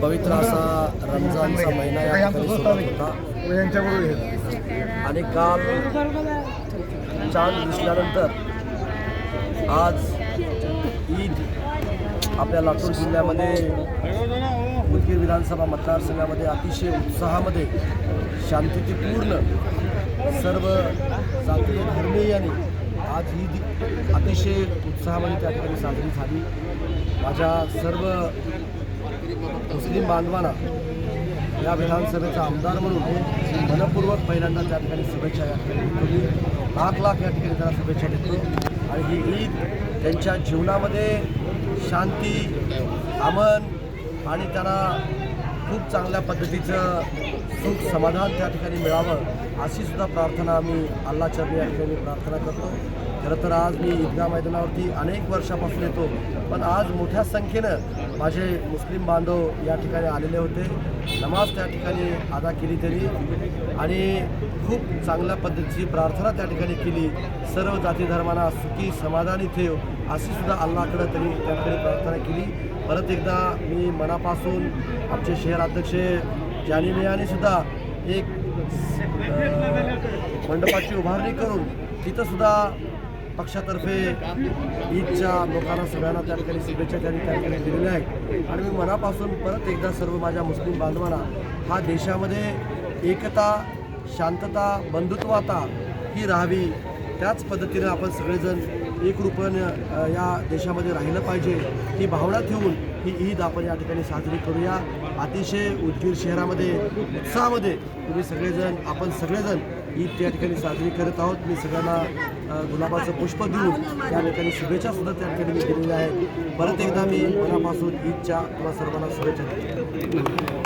पवित्र असा रमजानचा महिना या ठिकाणी होता आणि काल चांद दिसल्यानंतर आज ईद आपल्या लातूर जिल्ह्यामध्ये उदगीर विधानसभा मतदारसंघामध्ये अतिशय उत्साहामध्ये शांततेपूर्ण सर्व जातीय धर्मीयांनी आज ही अतिशय उत्साहामध्ये त्या ठिकाणी साजरी झाली. माझ्या सर्व मुस्लिम बांधवांना या विधानसभेचा आमदार म्हणून मनपूर्वक पहिल्यांदा त्या ठिकाणी शुभेच्छा या ठिकाणी लाख लाख या ठिकाणी त्यांना शुभेच्छा देतो आणि ही ईद त्यांच्या जीवनामध्ये शांती अमन आणि त्यांना खूप चांगल्या पद्धतीचं सुख समाधान त्या ठिकाणी मिळावं अशी सुद्धा प्रार्थना आम्ही अल्ला चरणी या ठिकाणी प्रार्थना करतो. खरं तर आज मी ईदगा मैदानावरती अनेक वर्षापासून येतो पण आज मोठ्या संख्येनं माझे मुस्लिम बांधव या ठिकाणी आलेले होते. नमाज त्या ठिकाणी अदा केली त्यांनी आणि खूप चांगल्या पद्धतीची प्रार्थना त्या ठिकाणी केली. सर्व जाती धर्मांना सुखी समाधानी ठेव अशी सुद्धा अल्लाकडं त्यांनी त्या ठिकाणी प्रार्थना केली. परत एकदा मी मनापासून आमचे शहर अध्यक्ष जानी मियाने सुद्धा एक मंडपाची उभारणी करून तिथंसुद्धा पक्षातर्फे ईदच्या लोकांना सगळ्यांना त्या ठिकाणी शुभेच्छा त्यांनी त्या ठिकाणी दिलेल्या आहेत. आणि मी मनापासून परत एकदा सर्व माझ्या मुस्लिम बांधवांना हा देशामध्ये एकता शांतता बंधुत्वता ही राहावी त्याच पद्धतीनं आपण सगळेजण एकरूपानं या देशामध्ये राहिलं पाहिजे ही भावना ठेवून ही ईद आपण या ठिकाणी साजरी करूया. अतिशय उदगीर शहरामध्ये उत्साहामध्ये तुम्ही सगळेजण आपण सगळेजण ईद त्या ठिकाणी साजरी करत आहोत. मी सगळ्यांना गुलाबाचं पुष्प देऊन त्या ठिकाणी शुभेच्छा सुद्धा त्या ठिकाणी मी दिलेल्या आहेत. परत एकदा मी मनापासून ईदच्या तुम्हाला सर्वांना शुभेच्छा देतो.